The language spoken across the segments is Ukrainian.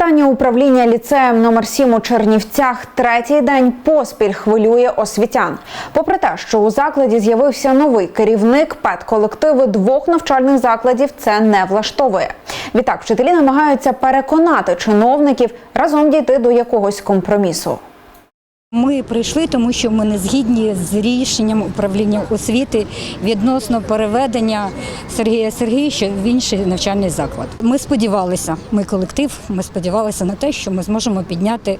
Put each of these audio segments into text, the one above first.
Питання управління ліцеєм номер 7 у Чернівцях третій день поспіль хвилює освітян. Попри те, що у закладі з'явився новий керівник, педколективи двох навчальних закладів це не влаштовує. Відтак, вчителі намагаються переконати чиновників разом дійти до якогось компромісу. Ми прийшли, тому що ми не згідні з рішенням управління освіти відносно переведення Сергія Сергійовича в інший навчальний заклад. Ми сподівалися, ми колектив, ми сподівалися на те, що ми зможемо підняти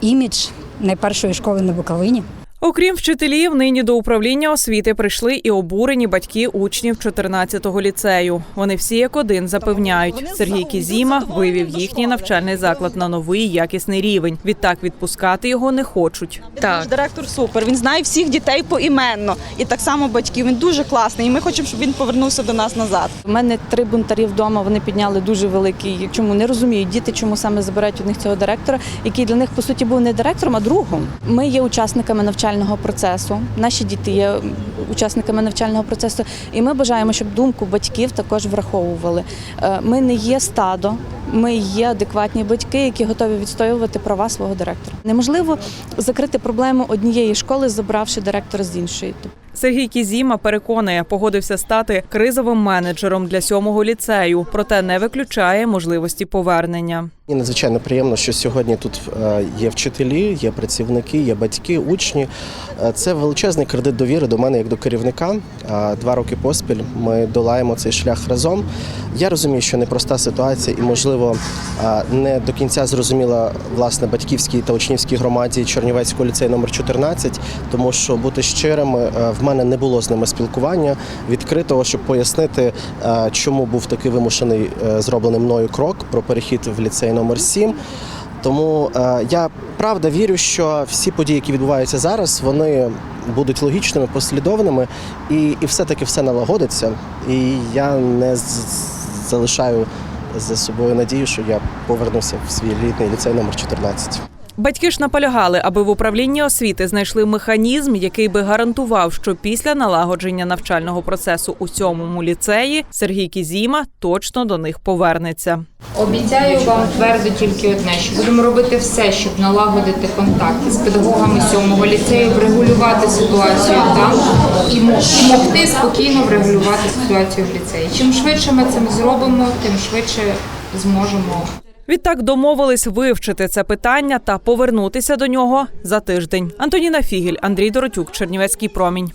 імідж найпершої школи на Буковині. Окрім вчителів, нині до управління освіти прийшли і обурені батьки учнів 14-го ліцею. Вони всі як один запевняють, Сергій Кізіма вивів їхній навчальний заклад на новий якісний рівень. Відтак відпускати його не хочуть. Наш директор супер. Він знає всіх дітей поіменно. І так само батьків. Він дуже класний. І ми хочемо, щоб він повернувся до нас назад. У мене три бунтарі вдома. Вони підняли дуже великий. Чому не розуміють діти, чому саме забирають у них цього директора, який для них по суті був не директором, а другом. Ми є учасниками навчального процесу. Наші діти є учасниками навчального процесу, і ми бажаємо, щоб думку батьків також враховували. Е, Ми не є стадо. Ми є адекватні батьки, які готові відстоювати права свого директора. Неможливо закрити проблему однієї школи, забравши директора з іншої. Сергій Кізіма переконує, погодився стати кризовим менеджером для сьомого ліцею, проте не виключає можливості повернення. Мені надзвичайно приємно, що сьогодні тут е, є вчителі, є працівники, є батьки, учні. Е, Це величезний кредит довіри до мене як до керівника. Е, Два роки поспіль ми долаємо цей шлях разом. Я розумію, що непроста ситуація, і можливо не до кінця зрозуміла власне батьківській та учнівській громаді Чернівецького ліцею номер 14, тому що бути щирими, в мене не було з ними спілкування відкритого, щоб пояснити, чому був такий вимушений зроблений мною крок про перехід в ліцей номер 7. Тому е, я правда вірю, що всі події, які відбуваються зараз, вони будуть логічними, послідовними, і, і все-таки все налагодиться. І я не залишаю за собою надію, що я повернуся в свій літній ліцей номер 14. Батьки ж наполягали, аби в управлінні освіти знайшли механізм, який би гарантував, що після налагодження навчального процесу у сьомому ліцеї Сергій Кізіма точно до них повернеться. Обіцяю вам твердо тільки одне, що будемо робити все, щоб налагодити контакти з педагогами сьомого ліцею, врегулювати ситуацію там і могти спокійно врегулювати ситуацію в ліцеї. Чим швидше ми це зробимо, тим швидше зможемо Відтак домовились вивчити це питання та повернутися до нього за тиждень. Антоніна Фігіль, Андрій Доротюк, Чернівецький промінь.